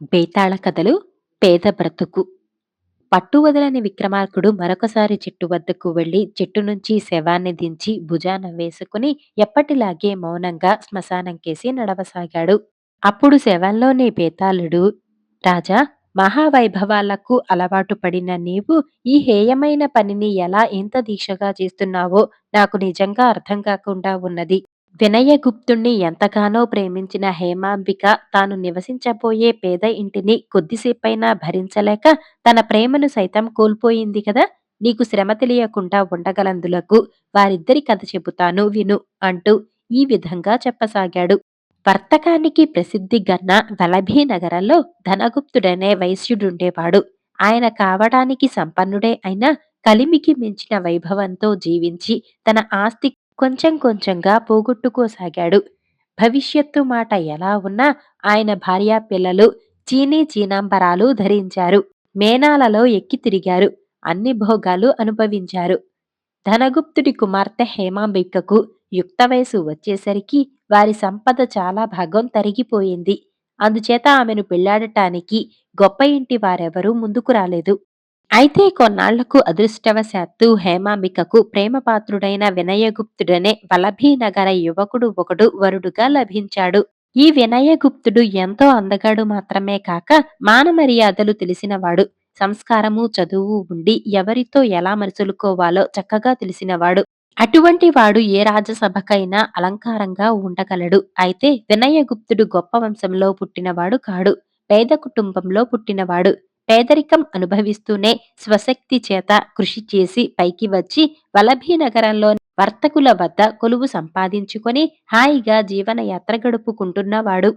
బేతాళ కథలు పేద బ్రతుకు. పట్టువదలని విక్రమార్కుడు మరొకసారి చెట్టు వద్దకు వెళ్ళి చెట్టు నుంచి శవాన్ని దించి భుజాన వేసుకుని ఎప్పటిలాగే మౌనంగా శ్మశానంకేసి నడవసాగాడు. అప్పుడు శవంలోని బేతాళుడు రాజా మహావైభవాలకు అలవాటు పడిన నీవు ఈ హేయమైన పనిని ఎలా ఇంత దీక్షగా చేస్తున్నావో నాకు నిజంగా అర్థం కాకుండా ఉన్నది. వినయగుప్తుణ్ణి ఎంతగానో ప్రేమించిన హేమాంబిక తాను నివసించబోయే పేద ఇంటిని కొద్దిసేపైనా భరించలేక తన ప్రేమను సైతం కోల్పోయింది కదా? నీకు శ్రమ తెలియకుండా ఉండగలందులకు వారిద్దరి కథ చెబుతాను విను అంటూ ఈ విధంగా చెప్పసాగాడు. వర్తకానికి ప్రసిద్ధి గన్న వలభీ నగరంలో ధనగుప్తుడనే వైశ్యుడుండేవాడు. ఆయన కావడానికి సంపన్నుడే అయినా కలిమికి మించిన వైభవంతో జీవించి తన ఆస్తి కొంచెం కొంచెంగా పోగొట్టుకోసాగాడు. భవిష్యత్తు మాట ఎలా ఉన్నా ఆయన భార్యా పిల్లలు చీనీ చీనాంబరాలు ధరించారు. మేనాలలో ఎక్కి తిరిగారు. అన్ని భోగాలు అనుభవించారు. ధనగుప్తుడి కుమార్తె హేమాంబికకు యుక్త వయసు వచ్చేసరికి వారి సంపద చాలా భాగం తరిగిపోయింది. అందుచేత ఆమెను పెళ్ళాడటానికి గొప్ప ఇంటి వారెవరూ ముందుకు రాలేదు. అయితే కొన్నాళ్ళకు అదృష్టవశాత్తు హేమాంబికకు ప్రేమపాత్రుడైన వినయగుప్తుడనే వలభీనగర యువకుడు ఒకడు వరుడుగా లభించాడు. ఈ వినయగుప్తుడు ఎంతో అందగాడు మాత్రమే కాక మానమర్యాదలు తెలిసినవాడు. సంస్కారము చదువు ఉండి ఎవరితో ఎలా మరుసులుకోవాలో చక్కగా తెలిసినవాడు. అటువంటి వాడు ఏ రాజసభకైనా అలంకారంగా ఉండగలడు. అయితే వినయగుప్తుడు గొప్ప వంశంలో పుట్టినవాడు కాడు. పేద కుటుంబంలో పుట్టినవాడు. పేదరికం అనుభవిస్తూనే స్వశక్తి చేత కృషి చేసి పైకి వచ్చి వలభీ నగరంలో వర్తకుల వద్ద కొలువు సంపాదించుకొని హాయిగా జీవనయాత్ర గడుపుకుంటున్నవాడు.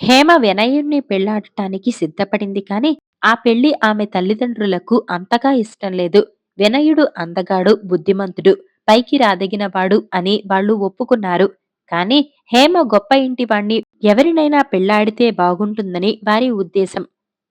హేమ వినయుణ్ణి పెళ్ళాడటానికి సిద్ధపడింది కాని ఆ పెళ్ళి ఆమె తల్లిదండ్రులకు అంతగా ఇష్టం లేదు. వినయుడు అందగాడు బుద్ధిమంతుడు పైకి రాదగినవాడు అని వాళ్ళు ఒప్పుకున్నారు. కాని హేమ గొప్ప ఇంటివాణ్ణి ఎవరినైనా పెళ్ళాడితే బాగుంటుందని వారి ఉద్దేశం.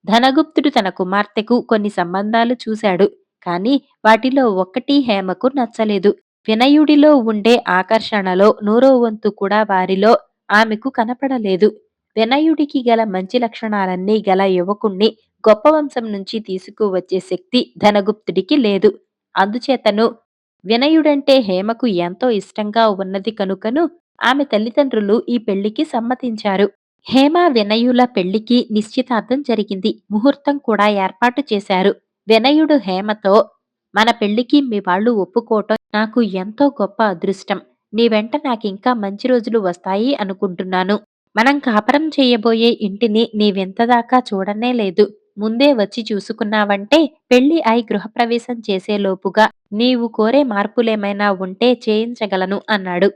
ధనగుప్తుడు తన కుమార్తెకు కొన్ని సంబంధాలు చూశాడు కాని వాటిలో ఒక్కటి హేమకు నచ్చలేదు. వినయుడిలో ఉండే ఆకర్షణలో నూరో వంతు కూడా వారిలో ఆమెకు కనపడలేదు. వినయుడికి గల మంచి లక్షణాలన్నీ గల యువకుణ్ణి గొప్ప వంశం నుంచి తీసుకువచ్చే శక్తి ధనగుప్తుడికి లేదు. అందుచేతను వినయుడంటే హేమకు ఎంతో ఇష్టంగా ఉన్నది కనుకను ఆమె తల్లిదండ్రులు ఈ పెళ్ళికి సమ్మతించారు. హేమ వినయుల పెళ్ళికి నిశ్చితార్థం జరిగింది. ముహూర్తం కూడా ఏర్పాటు చేశారు. వినయుడు హేమతో మన పెళ్ళికి మీ వాళ్ళు ఒప్పుకోవటం నాకు ఎంతో గొప్ప అదృష్టం. నీ వెంట నాకింకా మంచి రోజులు వస్తాయి అనుకుంటున్నాను. మనం కాపరం చేయబోయే ఇంటిని నీవెంతదాకా చూడనే లేదు. ముందే వచ్చి చూసుకున్నావంటే పెళ్ళి అయి గృహప్రవేశం చేసేలోపుగా నీవు కోరే మార్పులేమైనా ఉంటే చేయించగలను అన్నాడు.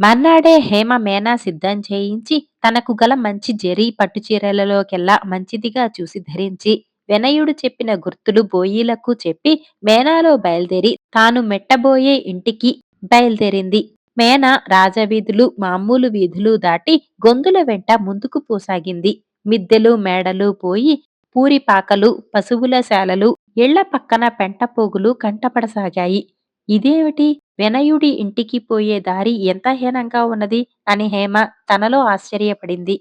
మర్నాడే హేమ మేనా సిద్ధం చేయించి తనకు గల మంచి జరీ పట్టుచీరలలోకెల్లా మంచిదిగా చూసి ధరించి వినయుడు చెప్పిన గుర్తులు బోయీలకు చెప్పి మేనాలో బయలుదేరి తాను మెట్టబోయే ఇంటికి బయలుదేరింది. మేన రాజవీధులు మామూలు వీధులు దాటి గొంతుల వెంట ముందుకు పోసాగింది. మిద్దెలు మేడలు పోయి పూరిపాకలు పశువుల శాలలు ఇళ్ళ పక్కన పెంటపోగులు కంటపడసాగాయి. ఇదేమిటి? వినయుడి ఇంటికి పోయే దారి ఎంత హీనంగా ఉన్నది అని హేమ తనలో ఆశ్చర్యపడింది.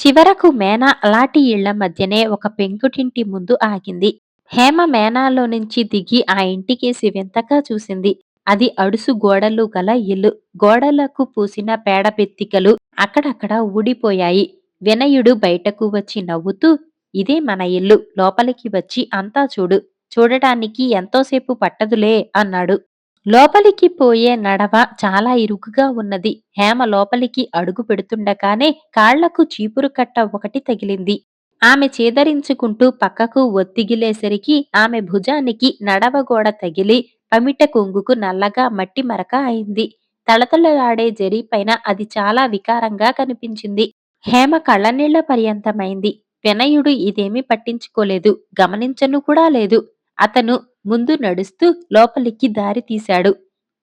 చివరకు మేన అలాంటి ఇళ్ళ మధ్యనే ఒక పెంకుటింటి ముందు ఆగింది. హేమ మేనాలో నుంచి దిగి ఆ ఇంటికేసి వింతగా చూసింది. అది అడుసు గోడలు గల ఇల్లు. గోడలకు పూసిన పేడపెత్తికలు అక్కడక్కడ ఊడిపోయాయి. వినయుడు బయటకు వచ్చి నవ్వుతూ ఇదే మన ఇల్లు. లోపలికి వచ్చి అంతా చూడు. చూడటానికి ఎంతోసేపు పట్టదులే అన్నాడు. లోపలికి పోయే నడవ చాలా ఇరుకుగా ఉన్నది. హేమ లోపలికి అడుగు పెడుతుండగానే కాళ్ళకు చీపురు కట్ట ఒకటి తగిలింది. ఆమె చేదరించుకుంటూ పక్కకు ఒత్తిగిలేసరికి ఆమె భుజానికి నడవగోడ తగిలి పమిట కొంగుకు నల్లగా మట్టి మరక అయింది. తళతళలాడే జరీపైన అది చాలా వికారంగా కనిపించింది. హేమ కళ్ళనీళ్ళ పర్యంతమైంది. వినయుడు ఇదేమీ పట్టించుకోలేదు. గమనించను కూడా లేదు. అతను ముందు నడుస్తూ లోపలికి దారి తీశాడు.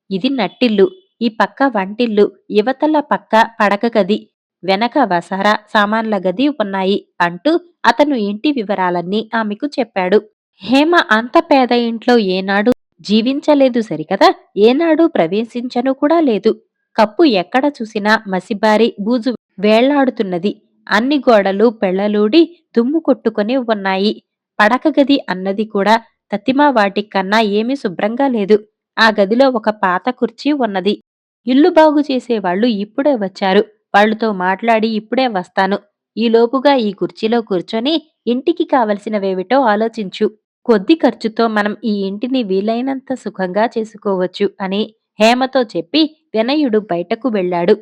ఇది నట్టిల్లు ఈ పక్క వంటిల్లు యువతల పక్క పడక గది వెనక వసారా సామాన్ల గది ఉన్నాయి అంటూ అతను ఇంటి వివరాలన్నీ ఆమెకు చెప్పాడు. హేమ అంత పేద ఇంట్లో ఏనాడు జీవించలేదు సరికదా? ఏనాడు ప్రవేశించను కూడా లేదు. కప్పు ఎక్కడ చూసినా మసిబారి బూజు వేళ్ళాడుతున్నది. అన్ని గోడలు పెళ్ళలూడి దుమ్ము కొట్టుకొని ఉన్నాయి. పడక గది అన్నది కూడా తతిమా వాటి కన్నా ఏమీ శుభ్రంగా లేదు. ఆ గదిలో ఒక పాత కుర్చీ ఉన్నది. ఇల్లు బాగు చేసేవాళ్ళు ఇప్పుడే వచ్చారు. వాళ్ళతో మాట్లాడి ఇప్పుడే వస్తాను. ఈలోపుగా ఈ కుర్చీలో కూర్చొని ఇంటికి కావలసినవేమిటో ఆలోచించు. కొద్ది ఖర్చుతో మనం ఈ ఇంటిని వీలైనంత సుఖంగా చేసుకోవచ్చు అని హేమతో చెప్పి వినయుడు బయటకు వెళ్ళాడు.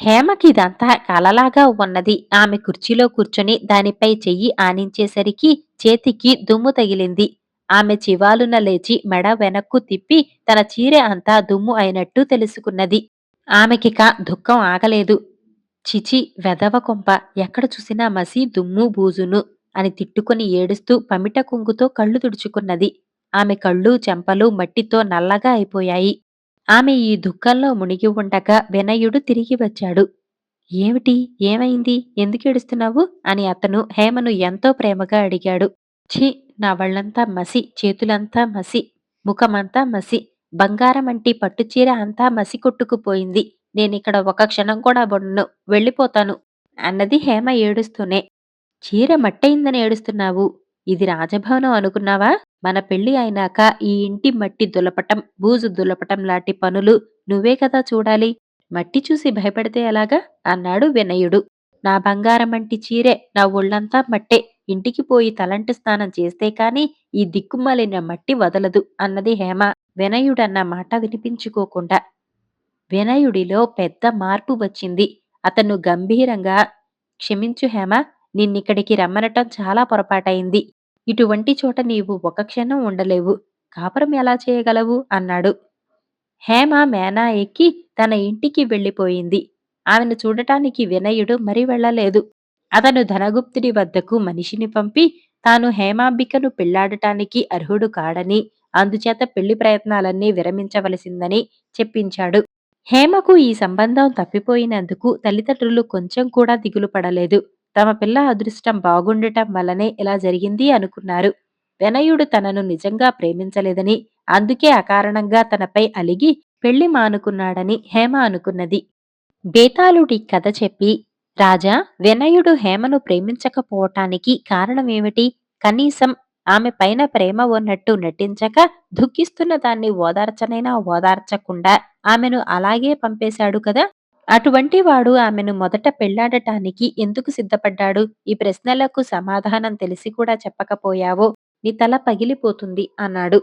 హేమకిదంతా కలలాగా ఉన్నది. ఆమె కుర్చీలో కూర్చొని దానిపై చెయ్యి ఆనించేసరికి చేతికి దుమ్ము తగిలింది. ఆమె చివాలున లేచి మెడ వెనక్కు తిప్పి తన చీర అంతా దుమ్ము అయినట్టు తెలుసుకున్నది. ఆమెకిక దుఃఖం ఆగలేదు. చిచి వెదవ కొంప ఎక్కడ చూసినా మసి దుమ్ము బూజును అని తిట్టుకుని ఏడుస్తూ పమిట కుంగుతో కళ్ళు తుడుచుకున్నది. ఆమె కళ్ళు చెంపలు మట్టితో నల్లగా అయిపోయాయి. ఆమె ఈ దుఃఖంలో మునిగి ఉండగా వినయుడు తిరిగి వచ్చాడు. ఏమిటి? ఏమైంది? ఎందుకు ఏడుస్తున్నావు? అని అతను హేమను ఎంతో ప్రేమగా అడిగాడు. ఛీ నా వళ్ళంతా మసి చేతులంతా మసి ముఖమంతా మసి బంగారం అంటి పట్టుచీర అంతా మసి కొట్టుకుపోయింది. నేనిక్కడ ఒక క్షణం కూడా ఉండను వెళ్ళిపోతాను అన్నది హేమ ఏడుస్తూనే. చీర మట్టయిందని ఏడుస్తున్నావు? ఇది రాజభవనం అనుకున్నావా? మన పెళ్ళి అయినాక ఈ ఇంటి మట్టి దులపటం బూజు దులపటం లాంటి పనులు నువ్వే కదా చూడాలి. మట్టి చూసి భయపడితే ఎలాగా? అన్నాడు వినయుడు. నా బంగారం అంటి చీరే నా ఒళ్ళంతా మట్టే. ఇంటికి పోయి తలంటి స్నానం చేస్తే కాని ఈ దిక్కుమాలిన మట్టి వదలదు అన్నది హేమ. వినయుడన్న మాట వినిపించుకోకుండా వినయుడిలో పెద్ద మార్పు వచ్చింది. అతను గంభీరంగా క్షమించు హేమ నిన్నిక్కడికి రమ్మనటం చాలా పొరపాటైంది ఇటువంటి చోట నీవు ఒక క్షణం ఉండలేవు. కాపురం ఎలా చేయగలవు? అన్నాడు. హేమ మేనా ఎక్కి తన ఇంటికి వెళ్ళిపోయింది. ఆమెను చూడటానికి వినయుడు మరి వెళ్ళలేదు. అతను ధనగుప్తుడి వద్దకు మనిషిని పంపి తాను హేమాంబికను పెళ్ళాడటానికి అర్హుడు కాడని అందుచేత పెళ్ళి ప్రయత్నాలన్నీ విరమించవలసిందని చెప్పించాడు. హేమకు ఈ సంబంధం తప్పిపోయినందుకు తల్లిదండ్రులు కొంచెం కూడా దిగులు పడలేదు. తమ పిల్ల అదృష్టం బాగుండటం వల్లనే ఇలా జరిగింది అనుకున్నారు. వినయుడు తనను నిజంగా ప్రేమించలేదని అందుకే అకారణంగా తనపై అలిగి పెళ్ళి మానుకున్నాడని హేమ అనుకున్నది. బేతాళుడి కథ చెప్పి రాజా వినయుడు హేమను ప్రేమించకపోవటానికి కారణమేమిటి? కనీసం ఆమె పైన ప్రేమ ఉన్నట్టు నటించక దుఃఖిస్తున్న దాన్ని ఓదార్చనైనా ఓదార్చకుండా ఆమెను అలాగే పంపేశాడు కదా? అటువంటి వాడు ఆమెను మొదట పెళ్ళాడటానికి ఎందుకు సిద్ధపడ్డాడు? ఈ ప్రశ్నలకు సమాధానం తెలిసి కూడా చెప్పకపోయావో? నీ తల పగిలిపోతుంది అన్నాడు.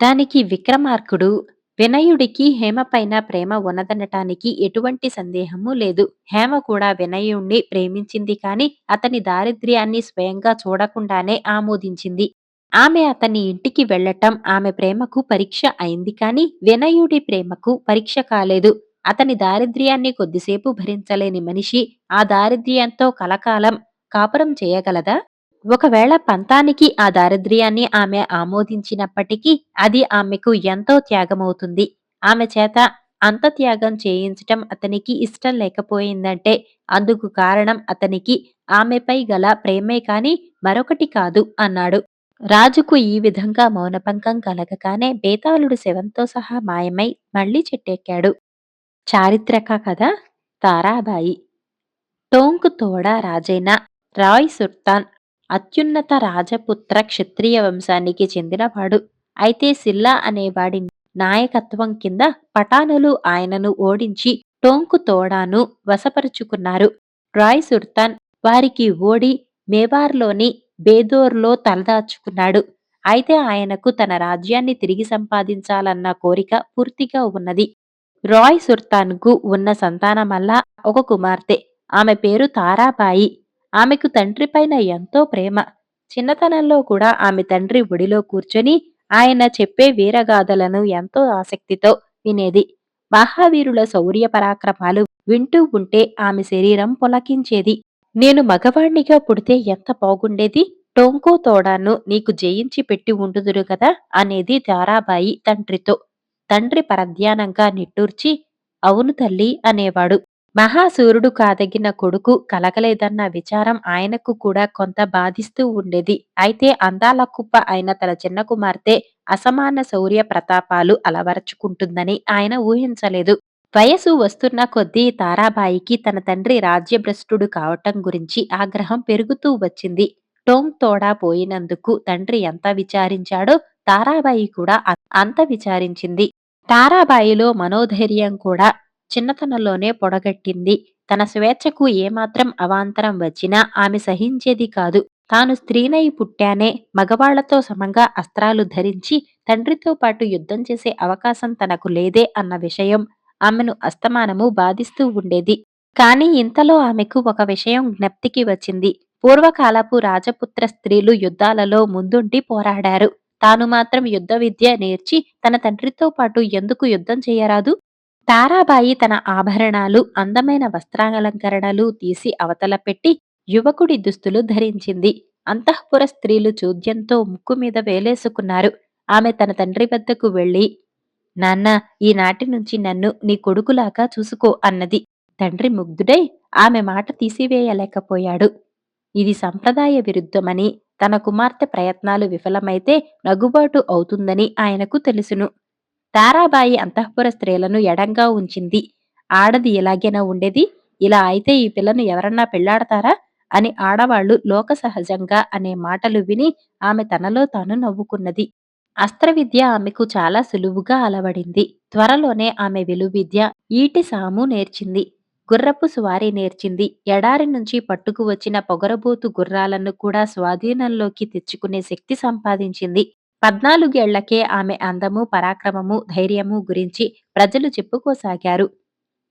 దానికి విక్రమార్కుడు వినయుడికి హేమ పైన ప్రేమ ఉన్నదనటానికి ఎటువంటి సందేహము లేదు. హేమ కూడా వినయుణ్ణి ప్రేమించింది కాని అతని దారిద్ర్యాన్ని స్వయంగా చూడకుండానే ఆమోదించింది. ఆమె అతని ఇంటికి వెళ్ళటం ఆమె ప్రేమకు పరీక్ష అయింది కాని వినయుడి ప్రేమకు పరీక్ష కాలేదు. అతని దారిద్ర్యాన్ని కొద్దిసేపు భరించలేని మనిషి ఆ దారిద్ర్యంతో కలకాలం కాపురం చేయగలదా? ఒకవేళ పంతానికి ఆ దారిద్ర్యాన్ని ఆమె ఆమోదించినప్పటికీ అది ఆమెకు ఎంతో త్యాగమవుతుంది. ఆమె చేత అంత త్యాగం చేయించటం అతనికి ఇష్టం లేకపోయిందంటే అందుకు కారణం అతనికి ఆమెపై గల ప్రేమే కాని మరొకటి కాదు అన్నాడు. రాజుకు ఈ విధంగా మౌనపంకం కలగగానే బేతాళుడు శవంతో సహా మాయమై మళ్ళీ చెట్టెక్కాడు. చారిత్రక కథ తారాబాయి. టోంకు తోడ రాజైన రాయ్ సుల్తాన్ అత్యున్నత రాజపుత్ర క్షత్రియ వంశానికి చెందినవాడు అయితే సిల్లా అనేవాడి నాయకత్వం కింద పఠానులు ఆయనను ఓడించి టోంకు తోడాను వశపరుచుకున్నారు. రాయ్ సుల్తాన్ వారికి ఓడి మేవార్లోని బేదోర్లో తలదాచుకున్నాడు. అయితే ఆయనకు తన రాజ్యాన్ని తిరిగి సంపాదించాలన్న కోరిక పూర్తిగా ఉన్నది. రాయ్ సుల్తాన్కు ఉన్న సంతానమల్లా ఒక కుమార్తె. ఆమె పేరు తారాబాయి. ఆమెకు తండ్రిపైన ఎంతో ప్రేమ. చిన్నతనంలో కూడా ఆమె తండ్రి ఒడిలో కూర్చొని ఆయన చెప్పే వీరగాథలను ఎంతో ఆసక్తితో వినేది. మహావీరుల శౌర్య పరాక్రమాలు వింటూ ఉంటే ఆమె శరీరం పొలకించేది. నేను మగవాణ్ణిగా పుడితే ఎంత బాగుండేది? టోంకో తోడాను నీకు జయించి పెట్టి ఉండుదురు కదా? అనేది తారాబాయి తండ్రితో. తండ్రి పరధ్యానంగా నిట్టూర్చి అవును తల్లి అనేవాడు. మహాసూరుడు కాదగిన కొడుకు కలగలేదన్న విచారం ఆయనకు కూడా కొంత బాధిస్తూ ఉండేది అయితే అందాల కుప్ప అయిన తన చిన్న కుమార్తె అసమాన శౌర్య ప్రతాపాలు అలవరచుకుంటుందని ఆయన ఊహించలేదు వయసు వస్తున్న కొద్దీ తారాబాయికి తన తండ్రి రాజ్యభ్రష్టుడు కావటం గురించి ఆగ్రహం పెరుగుతూ వచ్చింది. టోంగ్ తోడా పోయినందుకు తండ్రి ఎంత విచారించాడో తారాబాయి కూడా అంత విచారించింది. తారాబాయిలో మనోధైర్యం కూడా చిన్నతనంలోనే పొడగట్టింది. తన స్వేచ్ఛకు ఏమాత్రం అవాంతరం వచ్చినా ఆమె సహించేది కాదు. తాను స్త్రీనై పుట్టానే మగవాళ్ళతో సమంగా అస్త్రాలు ధరించి తండ్రితో పాటు యుద్ధం చేసే అవకాశం తనకు లేదే అన్న విషయం ఆమెను అస్తమానము బాధిస్తూ ఉండేది. కాని ఇంతలో ఆమెకు ఒక విషయం జ్ఞప్తికి వచ్చింది. పూర్వకాలపు రాజపుత్ర స్త్రీలు యుద్ధాలలో ముందుండి పోరాడారు. తాను మాత్రం యుద్ధ విద్య నేర్చి తన తండ్రితో పాటు ఎందుకు యుద్ధం చేయరాదు? తారాబాయి తన ఆభరణాలు, అందమైన వస్త్రాలంకరణలు తీసి అవతల పెట్టి యువకుడి దుస్తులు ధరించింది. అంతఃపుర స్త్రీలు చూద్యంతో ముక్కు మీద వేలేసుకున్నారు. ఆమె తన తండ్రి వద్దకు వెళ్ళి నాన్నా ఈనాటి నుంచి నన్ను నీ కొడుకులాగా చూసుకో అన్నది. తండ్రి ముగ్ధుడై ఆమె మాట తీసివేయలేకపోయాడు. ఇది సంప్రదాయ విరుద్ధమని, తన కుమార్తె ప్రయత్నాలు విఫలమైతే నగుబాటు అవుతుందని ఆయనకు తెలుసును. తారాబాయి అంతఃపుర స్త్రీలను ఎడంగా ఉంచింది. ఆడది ఇలాగేనా ఉండేది? ఇలా అయితే ఈ పిల్లను ఎవరన్నా పెళ్ళాడతారా? అని ఆడవాళ్ళు లోక సహజంగా అనే మాటలు విని ఆమె తనలో తాను నవ్వుకున్నది. అస్త్రవిద్య ఆమెకు చాలా సులువుగా అలవడింది. త్వరలోనే ఆమె విలువిద్య, ఈటి సాము నేర్చింది. గుర్రపు స్వారీ నేర్చింది. ఎడారి నుంచి పట్టుకు వచ్చిన పొగరబోతు గుర్రాలను కూడా స్వాధీనంలోకి తెచ్చుకునే శక్తి సంపాదించింది. పద్నాలుగేళ్ళకే ఆమె అందము, పరాక్రమము, ధైర్యము గురించి ప్రజలు చెప్పుకోసాగారు.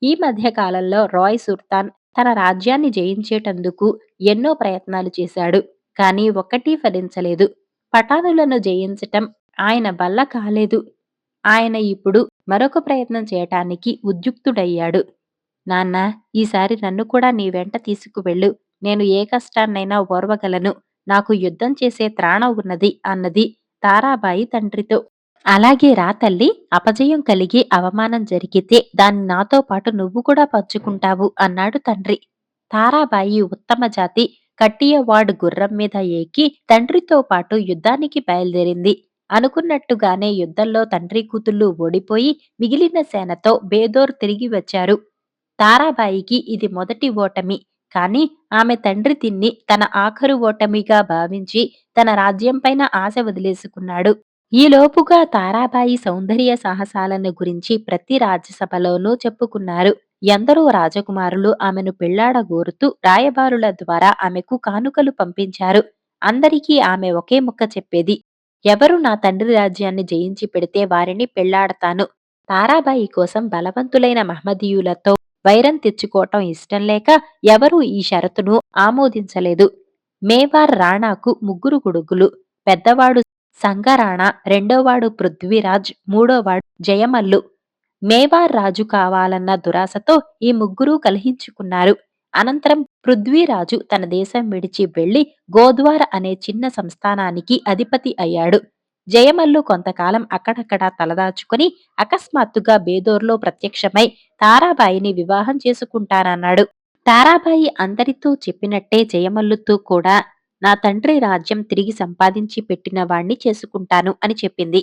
ఈ మధ్య కాలంలో రాయ్ సుల్తాన్ తన రాజ్యాన్ని జయించేటందుకు ఎన్నో ప్రయత్నాలు చేశాడు. కానీ ఒక్కటీ ఫలించలేదు. పఠానులను జయించటం ఆయన వల్ల కాలేదు. ఆయన ఇప్పుడు మరొక ప్రయత్నం చేయటానికి ఉద్యుక్తుడయ్యాడు. నాన్నా ఈసారి నన్ను కూడా నీ వెంట తీసుకువెళ్ళు. నేను ఏ కష్టాన్నైనా ఓర్వగలను. నాకు యుద్ధం చేసే త్రాణ ఉన్నది అన్నది తారాబాయి తండ్రితో. అలాగే రా తల్లి అపజయం కలిగి అవమానం జరిగితే దాన్ని నాతో పాటు నువ్వు కూడా పంచుకుంటావు అన్నాడు తండ్రి. తారాబాయి ఉత్తమ జాతి కట్టియవాడు గుర్రం మీద ఎక్కి తండ్రితో పాటు యుద్ధానికి బయలుదేరింది. అనుకున్నట్టుగానే యుద్ధంలో తండ్రి కూతుళ్ళు ఓడిపోయి మిగిలిన సేనతో బేదోర్ తిరిగి వచ్చారు. తారాబాయికి ఇది మొదటి ఓటమి. కాని ఆమె తండ్రి తిన్ని తన ఆఖరు ఓటమిగా భావించి తన రాజ్యం పైన ఆశ వదిలేసుకున్నాడు. ఈలోపుగా తారాబాయి సౌందర్య సాహసాలను గురించి ప్రతి రాజ్యసభలోనూ చెప్పుకున్నారు. ఎందరో రాజకుమారులు ఆమెను పెళ్ళాడగోరుతూ రాయబారుల ద్వారా ఆమెకు కానుకలు పంపించారు. అందరికీ ఆమె ఒకే ముక్క చెప్పేది. ఎవరు నా తండ్రి రాజ్యాన్ని జయించి పెడితే వారిని పెళ్ళాడతాను. తారాబాయి కోసం బలవంతులైన మహమ్మదీయులతో వైరం తెచ్చుకోవటం ఇష్టం లేక ఎవరూ ఈ షరతును ఆమోదించలేదు. మేవార్ రాణాకు ముగ్గురు కొడుకులు. పెద్దవాడు సంగరాణా, రెండోవాడు పృథ్వీరాజ్, మూడోవాడు జయమల్లు. మేవార్ రాజు కావాలన్న దురాశతో ఈ ముగ్గురు కలిహించుకున్నారు అనంతరం పృథ్వీరాజు తన దేశం విడిచి వెళ్ళి గోద్వార అనే చిన్న సంస్థానానికి అధిపతి అయ్యాడు. జయమల్లు కొంతకాలం అక్కడక్కడా తలదాచుకుని అకస్మాత్తుగా బేదోర్లో ప్రత్యక్షమై తారాబాయిని వివాహం చేసుకుంటానన్నాడు. తారాబాయి అందరితో చెప్పినట్టే జయమల్లుతో కూడా నా తండ్రి రాజ్యం తిరిగి సంపాదించి పెట్టిన వాణ్ణి చేసుకుంటాను అని చెప్పింది.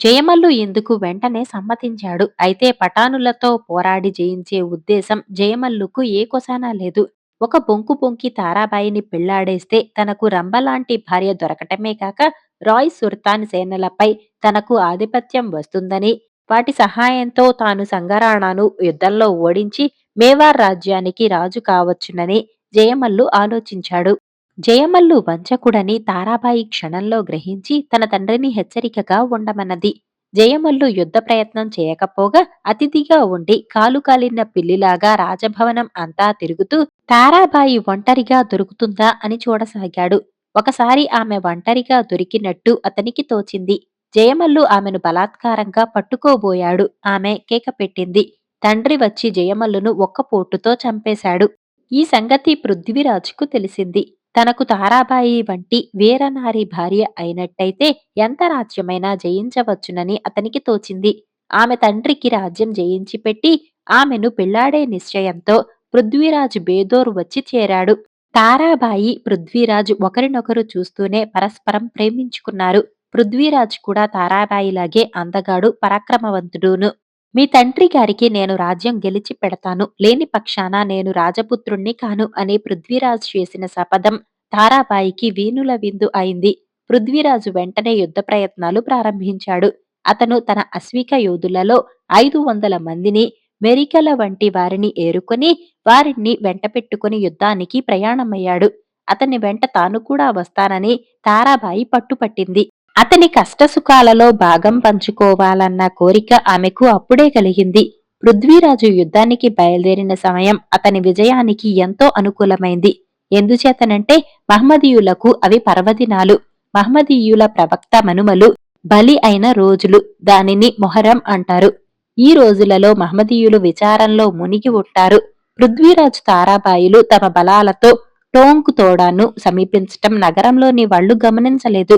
జయమల్లు ఇందుకు వెంటనే సమ్మతించాడు. అయితే పటానులతో పోరాడి జయించే ఉద్దేశం జయమల్లుకు ఏ కొసానా లేదు. ఒక బొంకు బొంకి తారాబాయిని పెళ్ళాడేస్తే తనకు రంబలాంటి భార్య దొరకటమే కాక రాయ్ సుల్తాన్ సేనలపై తనకు ఆధిపత్యం వస్తుందని, వాటి సహాయంతో తాను సంగరాణాను యుద్ధంలో ఓడించి మేవార్ రాజ్యానికి రాజు కావచ్చునని జయమల్లు ఆలోచించాడు. జయమల్లు వంచకుడని తారాబాయి క్షణంలో గ్రహించి తన తండ్రిని హెచ్చరికగా ఉండమన్నది. జయమల్లు యుద్ధ ప్రయత్నం చేయకపోగా అతిథిగా ఉండి కాలు కాలిన పిల్లిలాగా రాజభవనం అంతా తిరుగుతూ తారాబాయి ఒంటరిగా దొరుకుతుందా అని చూడసాగాడు. ఒకసారి ఆమె ఒంటరిగా దొరికినట్టు అతనికి తోచింది. జయమల్లు ఆమెను బలాత్కారంగా పట్టుకోబోయాడు. ఆమె కేక పెట్టింది. తండ్రి వచ్చి జయమల్లును ఒక్క పోటుతో చంపేశాడు. ఈ సంగతి పృథ్వీరాజుకు తెలిసింది. తనకు తారాబాయి వంటి వీరనారి భార్య అయినట్టయితే ఎంత రాజ్యమైనా జయించవచ్చునని అతనికి తోచింది. ఆమె తండ్రికి రాజ్యం జయించి పెట్టి ఆమెను పెళ్ళాడే నిశ్చయంతో పృథ్వీరాజు బేదోర్ వచ్చి చేరాడు. తారాబాయి పృథ్వీరాజు ఒకరినొకరు చూస్తూనే పరస్పరం ప్రేమించుకున్నారు. పృథ్వీరాజ్ కూడా తారాబాయిలాగే అందగాడు, పరాక్రమవంతుడును. మీ తండ్రి గారికి నేను రాజ్యం గెలిచి పెడతాను లేని పక్షాన నేను రాజపుత్రుణ్ణి కాను అని పృథ్వీరాజ్ చేసిన శపథం తారాబాయికి వీనుల విందు అయింది పృథ్వీరాజు వెంటనే యుద్ధ ప్రయత్నాలు ప్రారంభించాడు అతను తన అశ్విక యోధులలో ఐదు వందల మందిని మెరికల వంటి వారిని ఏరుకొని వారిని వెంట పెట్టుకుని యుద్ధానికి ప్రయాణమయ్యాడు. అతని వెంట తాను కూడా వస్తానని తారాబాయి పట్టుపట్టింది. అతని కష్టసుఖాలలో భాగం పంచుకోవాలన్న కోరిక ఆమెకు అప్పుడే కలిగింది. పృథ్వీరాజు యుద్ధానికి బయలుదేరిన సమయం అతని విజయానికి ఎంతో అనుకూలమైంది. ఎందుచేతనంటే మహమ్మదీయులకు అవి పర్వదినాలు. మహమ్మదీయుల ప్రవక్త మనుమలు బలి అయిన రోజులు దానిని మొహరం అంటారు. ఈ రోజులలో మహమ్మదీయులు విచారంలో మునిగి ఉంటారు. పృథ్వీరాజు తారాబాయిలు తమ బలాలతో టోంకు తోడాను సమీపించటం నగరంలోని వాళ్ళు గమనించలేదు.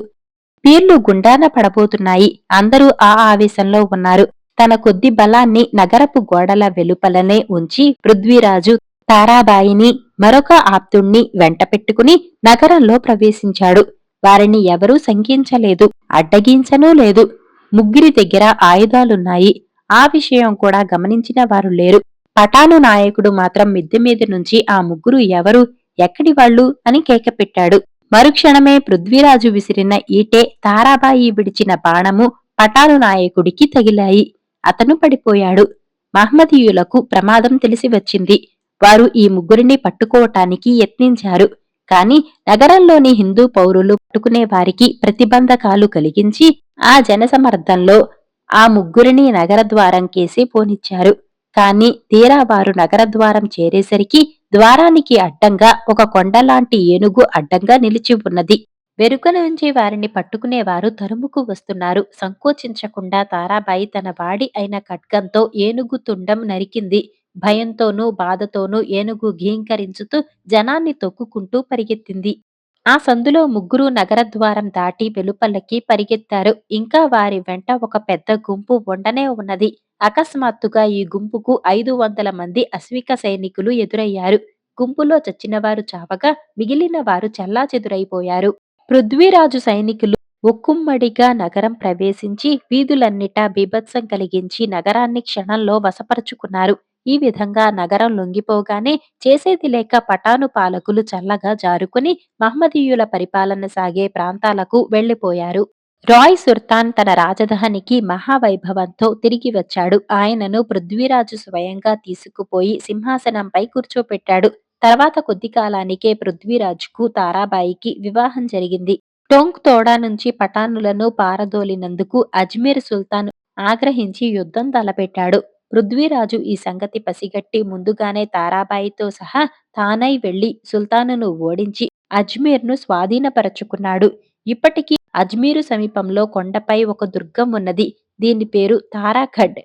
పీర్లు గుండాన పడబోతున్నాయి. అందరూ ఆ ఆవేశంలో ఉన్నారు. తన కొద్ది బలాన్ని నగరపు గోడల వెలుపలనే ఉంచి పృథ్వీరాజు తారాబాయిని మరొక ఆప్తుణ్ణి వెంట పెట్టుకుని నగరంలో ప్రవేశించాడు. వారిని ఎవరూ శంకించలేదు. అడ్డగించనూ లేదు. ముగ్గురి దగ్గర ఆయుధాలున్నాయి. ఆ విషయం కూడా గమనించిన వారు లేరు. పటాను నాయకుడు మాత్రం మిద్దె మీద నుంచి ఆ ముగ్గురు ఎవరు ఎక్కడి వాళ్ళు అని కేకపెట్టాడు. మరుక్షణమే పృథ్వీరాజు విసిరిన ఈటే తారాబాయి విడిచిన బాణము పటాను నాయకుడికి తగిలాయి. అతను పడిపోయాడు. మహమ్మదీయులకు ప్రమాదం తెలిసి వచ్చింది. వారు ఈ ముగ్గురిని పట్టుకోవటానికి యత్నించారు. కాని నగరంలోని హిందూ పౌరులు పట్టుకునే వారికి ప్రతిబంధకాలు కలిగించి ఆ జనసమర్థంలో ఆ ముగ్గురిని నగర ద్వారం కేసి పోనిచ్చారు. కాని తీరా వారు నగరద్వారం చేరేసరికి ద్వారానికి అడ్డంగా ఒక కొండలాంటి ఏనుగు అడ్డంగా నిలిచి ఉన్నది. వెనుక నుంచి వారిని పట్టుకునేవారు తరుముకు వస్తున్నారు. సంకోచించకుండా తారాబాయి తన వాడి అయిన ఖడ్గంతో ఏనుగు తుండం నరికింది. భయంతోనూ బాధతోనూ ఏనుగు ఘీంకరించుతూ జనాన్ని తొక్కుకుంటూ పరిగెత్తింది. ఆ సందులో ముగ్గురు నగరద్వారం దాటి వెలుపల్లకి పరిగెత్తారు. ఇంకా వారి వెంట ఒక పెద్ద గుంపు ఉండనే ఉన్నది. అకస్మాత్తుగా ఈ గుంపుకు ఐదు వందల మంది అశ్విక సైనికులు ఎదురయ్యారు. గుంపులో చచ్చినవారు చావగా మిగిలిన వారు చెల్లాచెదురైపోయారు. పృథ్వీరాజు సైనికులు ఒక్కుమ్మడిగా నగరం ప్రవేశించి వీధులన్నిటా బీభత్సం కలిగించి నగరాన్ని క్షణంలో వశపరుచుకున్నారు. ఈ విధంగా నగరం లొంగిపోగానే చేసేది లేక పటాను పాలకులు చల్లగా జారుకుని మహమ్మదీయుల పరిపాలన సాగే ప్రాంతాలకు వెళ్ళిపోయారు రాయ్ సుల్తాన్ తన రాజధానికి మహావైభవంతో తిరిగి వచ్చాడు. ఆయనను పృథ్వీరాజు స్వయంగా తీసుకుపోయి సింహాసనంపై కూర్చోపెట్టాడు. తర్వాత కొద్ది కాలానికే పృథ్వీరాజుకు తారాబాయికి వివాహం జరిగింది. టోంక్ తోడా నుంచి పఠానులను పారదోలినందుకు అజ్మీర్ సుల్తాన్ ఆగ్రహించి యుద్ధం తలపెట్టాడు. పృథ్వీరాజు ఈ సంగతి పసిగట్టి ముందుగానే తారాబాయితో సహా తానై వెళ్ళి సుల్తానును ఓడించి అజ్మీర్ను స్వాధీనపరచుకున్నాడు. ఇప్పటికీ అజ్మీరు సమీపంలో కొండపై ఒక దుర్గం ఉన్నది. దీని పేరు తారాఖడ్